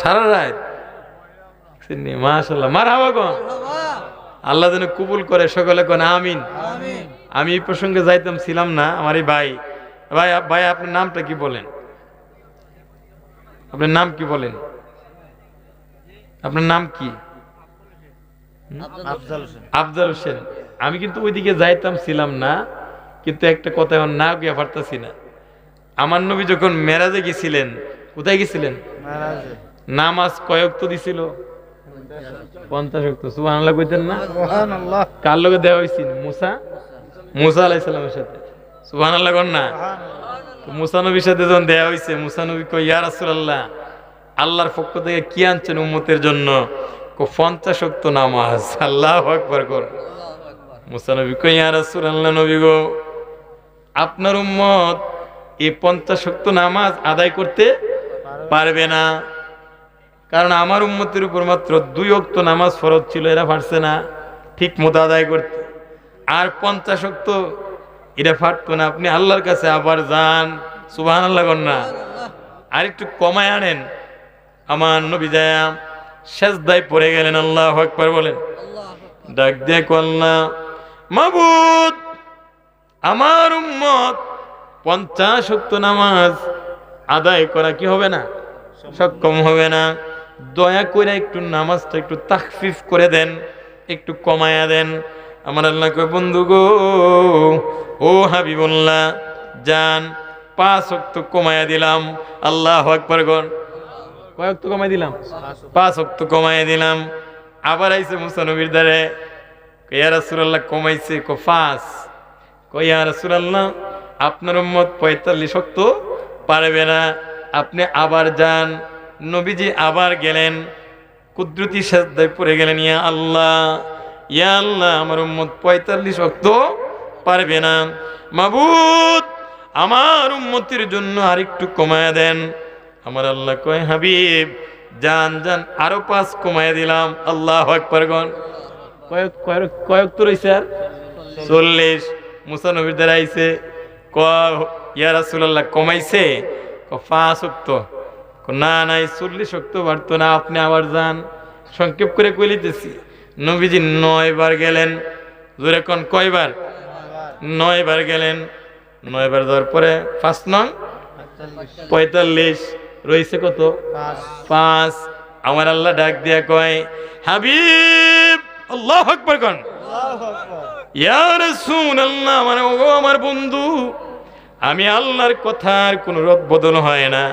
সারা রাত। মাশাল্লাহ মার হাওয়া কোন। আল্লাহ যেন কবুল করে সকলে কোন আমিন। আমি এই প্রসঙ্গে যাইতাম ছিলাম না আমার এই ভাই। ভাই ভাই আপনার নামটা কি বলেন? আপনার নাম কি বলেন? আপনার নাম কি? আফজাল হোসেন। আমি কিন্তু ওইদিকে যাইতাম ছিলাম না কিন্তু একটা কথা এখন না গিয়ে পারতাছি না। আমার নবী যখন মেরাজে গেছিলেন কোথায় গেছিলেন? নামাজ কয়েক তো দিছিল? পঞ্চাশ অক্ত আল্লাহ কইতেন না? কার লোকে দেওয়া হয়েছিল মুসা? মুসা আলাইসালামের সাথে। সুবাহ আল্লাহ কর না? তো মুসা নবীর সাথে যখন দেওয়া হয়েছে মুসা নবী কই ইয়া রাসূলুল্লাহ আল্লাহর পক্ষ থেকে কি আনছেন উম্মতের জন্য? কো পঞ্চাশ অক্ত নামাজ। আল্লাহ আকবার কর। মুসা নবী কই ইয়া রাসূলুল্লাহ নবী গো আপনার উম্মত এই পঞ্চাশ অক্ত নামাজ আদায় করতে পারবে না। কারণ আমার উম্মতের উপর মাত্র দুই অক্ত নামাজ ফরজ ছিল, এরা পারছে না। ঠিক মতো আদায় করতে। আর পঞ্চাশ অক্ত এটা পারতো না। আপনি আল্লাহর কাছে আবার যান। সুবাহ আল্লাহ না। আর একটু কমায় আনেন। আমার নবী যায়া শেষ দায় পড়ে গেলেন, আল্লাহ একবার বলেন। ডাক দিয়ে কল্লা মাবুদ, আমার উম্মত পঞ্চাশ অক্ত নামাজ আদায় করা কি হবে না? সক্ষম হবে না। দয়া করে একটু নামাজটা একটু তাকফিফ করে দেন, একটু কমায়া দেন। আমার আল্লাহ কয়, বন্ধু গো, ও হাবিবুল্লাহ, যান, পাঁচ অক্ত কমায়া দিলাম। আল্লাহ একবার গণ কয় অক্ত কমাই দিলাম? পাঁচ অক্ত কমাই দিলাম। আবার আইসে মুসানবীর দ্বারে রাসূলুল্লাহ, কমাইছে কো কই ইয়া আপনার উম্মত পঁয়তাল্লিশ অক্ত পারবে না। আপনি আবার যান। নবীজি আবার গেলেন। কুদরতি সেজদায় পড়ে গেলেন, ইয়া আল্লাহ ইয়া আল্লাহ, আমার উম্মত পঁয়তাল্লিশ অক্ত পারবে না। মাবুদ, আমার উম্মতির জন্য আরেকটু কমায় দেন। আমার আল্লাহ কয়, হাবিব, যান যান, আরও পাঁচ কমায় দিলাম। আল্লাহ একবার গন। কয়েক কয়েক কয়েক তো রয়েছে আর? চল্লিশ। মুসানবির দ্বারা আইছে। ক ইয়া রাসূলুল্লাহ কমাইছে। পাঁচ অক্ত ক না নাই চল্লিশ অক্ত পারতো না আপনি আবার যান। সংক্ষেপ করে কইলিতেছি নবীজি নয় বার গেলেন। জোরে কোন কয়বার? নয় বার গেলেন। নয় বার যাওয়ার পরে পাঁচ নং? পঁয়তাল্লিশ। রয়েছে কত? পাঁচ। আমার আল্লাহ ডাক দিয়া কয় হাবিব আল্লাহ আকবার কন। ইয়া রাসূলুল্লাহ মানে ওগো আমার বন্ধু। আমি আল্লাহর কথার কোনো রদ বদল হয় না।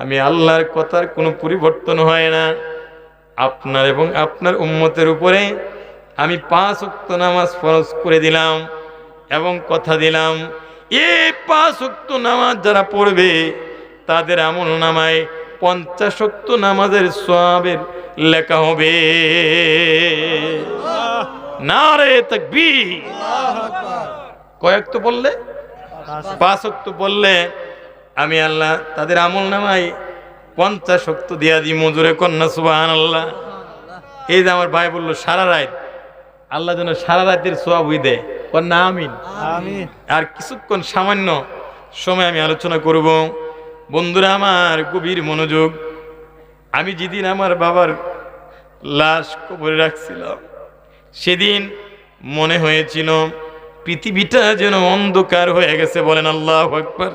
আমি আল্লাহর কথার কোনো পরিবর্তন হয় না। আপনার এবং আপনার উম্মতের উপরে আমি পাঁচ উক্ত নামাজ ফরজ করে দিলাম এবং কথা দিলাম। এই পাঁচ উক্ত নামাজ যারা পড়বে তাদের আমল নামায় পঞ্চাশ উক্ত নামাজের সবের লেখা হবে। না রে তকবি কয়েক তো বললে? পাঁচ অক্ত বললে আমি আল্লাহ তাদের আমল নামাই পঞ্চাশ অক্ত দিয়া দিই মজুরে কন্যা সুবাহান আল্লাহ এই যে আমার ভাই বলল সারা রাত আল্লাহ যেন সারা রাতের সোয়াব হই দেয়। কন্যা আমিন। আর কিছুক্ষণ সামান্য সময় আমি আলোচনা করব। বন্ধুরা আমার গভীর মনোযোগ। আমি যেদিন আমার বাবার লাশ কবরে রাখছিলাম সেদিন মনে হয়েছিল পৃথিবীটা যেন অন্ধকার হয়ে গেছে, বলেন আল্লাহ আকবার।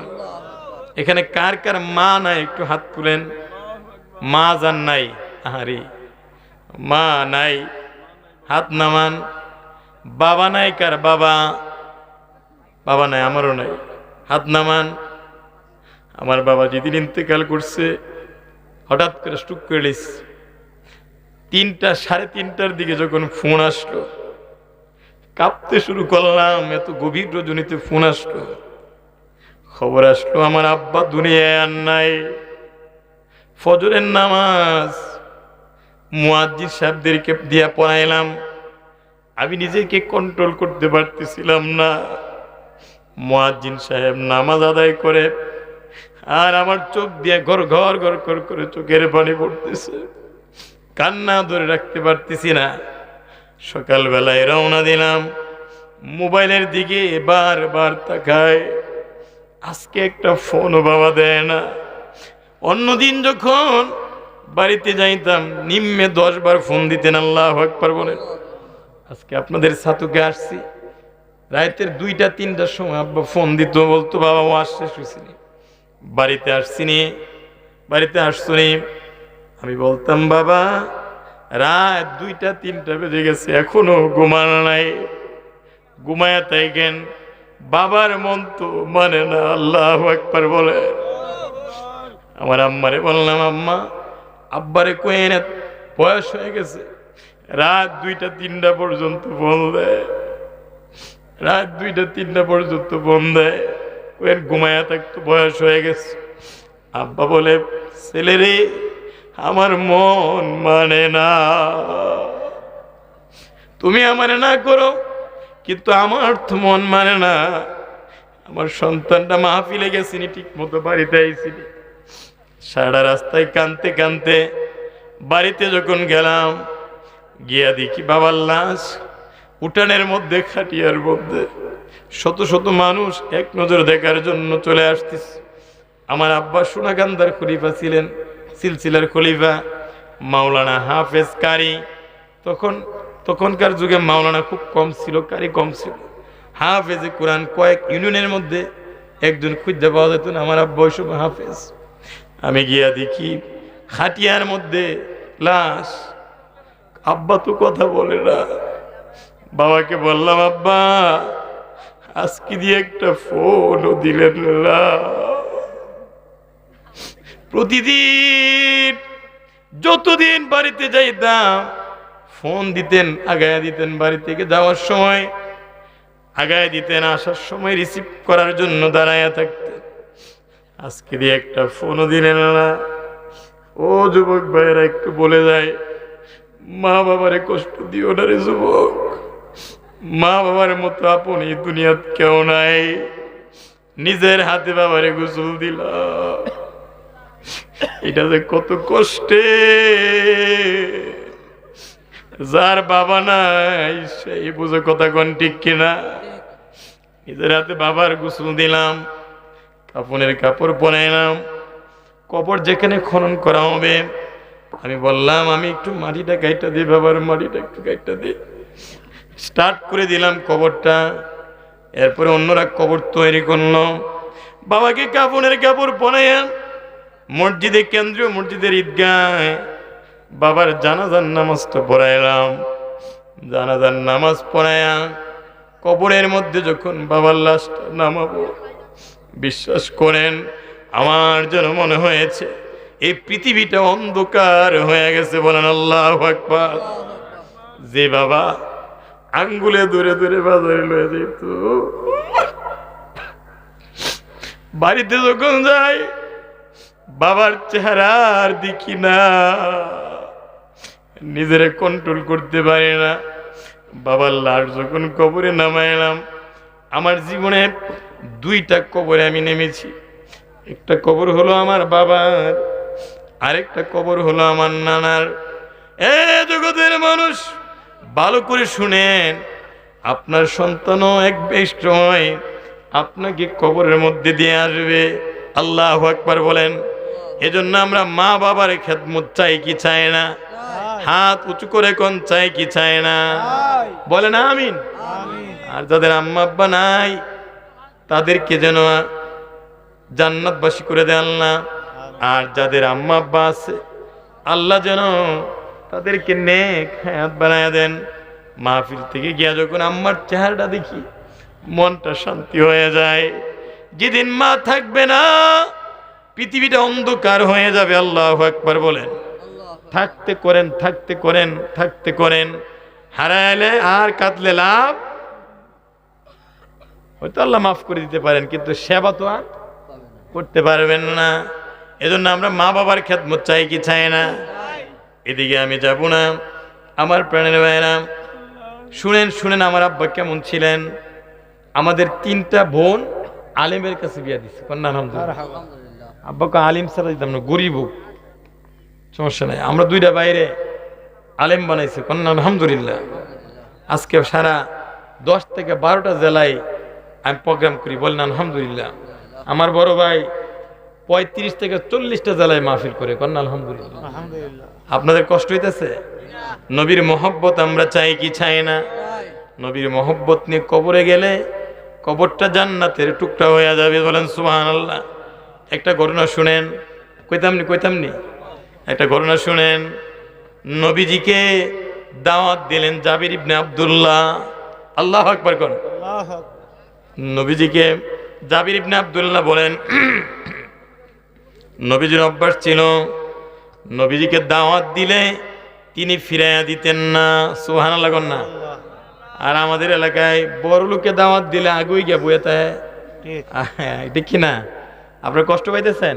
এখানে কার কার মা নাই, একটু হাত তুলেন। মা যান নাই, আহারে। মা নাই, হাত নামান। বাবা নাই কার বাবা? বাবা নাই, আমারও নাই। হাত নামান। আমার বাবা যেদিন ইন্তেকাল করছে, হঠাৎ করে স্টুক করে তিনটা, সাড়ে তিনটার দিকে যখন ফোন আসলো কাঁপতে শুরু করলাম, এত গভীর রজনীতে ফোন আসলো। খবর আসলো, আমার আব্বা দুনিয়ায় আর নাই। ফজরের নামাজ মুয়াজ্জিদ সাহেবদেরকে দিয়া পড়াইলাম। আমি নিজেকে কন্ট্রোল করতে পারতেছিলাম না। মুয়াজ্জিন সাহেব নামাজ আদায় করে, আর আমার চোখ দিয়ে ঘর ঘর ঘর ঘর করে চোখের পানি পড়তেছে। কান্না ধরে রাখতে পারতেছি না। সকালবেলায় রওনা দিলাম। মোবাইলের দিকে বারবার তাকায় আজকে একটা ফোনও বাবা দেয় না। অন্যদিন যখন বাড়িতে যাইতাম, নিম্নে দশ বার ফোন দিতেন আল্লাহ একবার বলেন, আজকে আপনাদের সাতুকে আসছি। রাতের দুইটা, তিনটার সময় আব্বা ফোন দিত, বলতো, বাবা, ও আসছে শুছিনি বাড়িতে আসছি নি বাড়িতে আসছো নি আমি বলতাম, বাবা রাত দুইটা, তিনটা বেজে গেছে, এখনও ঘুমানো নাই। ঘুমায় থাকেন, বাবার মন তো মানে না, আল্লাহ একবার বলে। আমার আম্মারে বললাম, আম্মা, আব্বারে কয়ে না, বয়স হয়ে গেছে। রাত দুইটা, তিনটা পর্যন্ত ফোন দেয়। রাত দুইটা, তিনটা পর্যন্ত ফোন দেয়। ওর ঘুমায়া থাকতো বয়স হয়ে গেছে। আব্বা বলে, ছেলেরে আমার মন মানে না। তুমি আমারে না করো, কিন্তু আমার তো মন মানে না। আমার সন্তানটা মাহফিলে গেছিনি ঠিক মতো বাড়িতে আইসিনি সারা রাস্তায় কানতে কানতে বাড়িতে যখন গেলাম, গিয়া দেখি বাবার লাশ উঠানের মধ্যে, খাটিয়ার মধ্যে। শত শত মানুষ এক নজর দেখার জন্য চলে আসতেছে আমার আব্বা সোনাকান্দার খলিফা ছিলেন। সিলসিলার খলিফা মাওলানা হাফেজ কারি। তখন তখনকার যুগে মাওলানা খুব কম ছিল, কারি কম ছিল। হাফেজে কোরআন কয়েক ইউনিয়নের মধ্যে একজন খুঁজতে পাওয়া যেত না আমার আব্বা ওই সময় হাফেজ। আমি গিয়া দেখি খাটিয়ার মধ্যে লাশ। আব্বা তো কথা বলে না। বাবাকে বললাম, আব্বা, আজকে দিয়ে একটা ফোনও দিলেন না। প্রতিদিন, যতদিন বাড়িতে যাইতাম, ফোন দিতেন, আগায় দিতেন বাড়ি থেকে যাওয়ার সময়, আগায় দিতেন আসার সময় রিসিভ করার জন্য দাঁড়াইয়া থাকতেন। আজকে দিয়ে একটা ফোনও দিলেন না। ও যুবক ভাইয়েরা, একটু বলে যায় মা বাবারে কষ্ট দিও না রে যুবক। মা বাবার মতো আপন এই দুনিয়াত কেউ নাই। নিজের হাতে বাবারে গোসল দিলা এটা যে কত কষ্টে। যার বাবা নাই, সেই বুঝে কথা কোন ঠিক কিনা? নিজের হাতে বাবার গোসল দিলাম কাপড়ের কাপড় পরাইলাম, কবর যেখানে খনন করা হবে। আমি বললাম, আমি একটু মাটিটা গাইটা দিই বাবার মাটিটা একটু গাইটা দিই স্টার্ট করে দিলাম কবরটা। এরপরে অন্যরা কবর তৈরি করল। বাবাকে কাপড়ের কাপড় পরাইয়া মসজিদে কেন্দ্রীয় মসজিদের ঈদগায় বাবার জানাজার নামাজটা পড়াইলাম। জানাজার নামাজ পড়াইয়া কবরের মধ্যে যখন বাবার লাশটা নামাবো, বিশ্বাস করেন, আমার যেন মনে হয়েছে, এই পৃথিবীটা অন্ধকার হয়ে গেছে বলেন আল্লাহ আকবার। যে বাবা আঙ্গুলে দূরে দূরে বাজারে লয়ে যেত। বাড়িতে যখন যাই বাবার চেহারা আর দেখি না। নিজেরে কন্ট্রোল করতে পারি না। বাবার লাশ যখন কবরে নামাইলাম, আমার জীবনে দুইটা কবরে আমি নেমেছি। একটা কবর হলো আমার বাবার, আরেকটা কবর হলো আমার নানার। এ জগতের মানুষ, ভালো করে শুনেন, আপনার সন্তানও এক সময় আপনাকে কবরের মধ্যে দিয়ে আসবে। আল্লাহ একবার বলেন। এজন্য আমরা মা বাবার খেদমত চাই কি চাই না? হাত উঁচু করে কোন চাই কি চাই না? বলেন আমিন। আর যাদের আম্মা আব্বা নাই তাদেরকে যেন জান্নাতবাসী করে দেন না। আর যাদের আম্মা আব্বা আছে আল্লাহ যেন তাদেরকে নেক হায়াত বানায় দেন। মাহফিল থেকে গিয়া যখন আম্মার চেহারাটা দেখি মনটা শান্তি হয়ে যায়। যেদিন মা থাকবে না পৃথিবীটা অন্ধকার হয়ে যাবে, আল্লাহ একবার বলেন। থাকতে করেন থাকতে করেন থাকতে করেন। হারাইলে আর কাতলে লাভ? হয়তো আল্লাহ মাফ করে দিতে পারেন, কিন্তু সেবা তো আর করতে পারবেন না। এজন্য আমরা মা বাবার খেদমত চাই কি চাই না? এদিকে আমি যাব না, আমার প্রাণের ভাইয়েরা। শুনেন শুনেন আমার আব্বা কেমন ছিলেন। আমাদের তিনটা বোন আলেমের কাছে বিয়া দিচ্ছে কন্যা আলহামদুলিল্লাহ। আব্বাকে আলিম ছাড়া দিতাম না গরিব সমস্যা নাই। আমরা দুইটা বাইরে আলেম বানাইছি। কন্যা আলহামদুলিল্লাহ। আজকে সারা দশ থেকে বারোটা জেলায় আমি প্রোগ্রাম করি। বললেন আলহামদুলিল্লাহ। আমার বড় ভাই পঁয়ত্রিশ থেকে চল্লিশটা জেলায় মাহফিল করে। কন্যা আলহামদুলিল্লাহ। আপনাদের কষ্ট হইতেছে? নবীর মহব্বত আমরা চাই কি চাই না? নবীর মহব্বত নিয়ে কবরে গেলে কবরটা জান্নাতের টুকরা হয়ে যাবে বলেন সুবাহান আল্লাহ একটা ঘটনা শুনেন। কইতামনি কইতামনি? একটা ঘটনা শুনেন। নবীজিকে দাওয়াত দিলেন জাবির ইবনে আব্দুল্লাহ। আল্লাহ আকবার আল্লাহ নবীজিকে জাবির ইবনে আব্দুল্লাহ বলেন নবীজির অভ্যাস ছিল। নবীজিকে দাওয়াত দিলে তিনি ফিরাইয়া দিতেন না। সুহানা লাগন না। আর আমাদের এলাকায় বড় লোককে দাওয়াত দিলে আগুই গিয়া বইয়ে তাই ঠিক কি না? আপনার কষ্ট পাইতেছেন?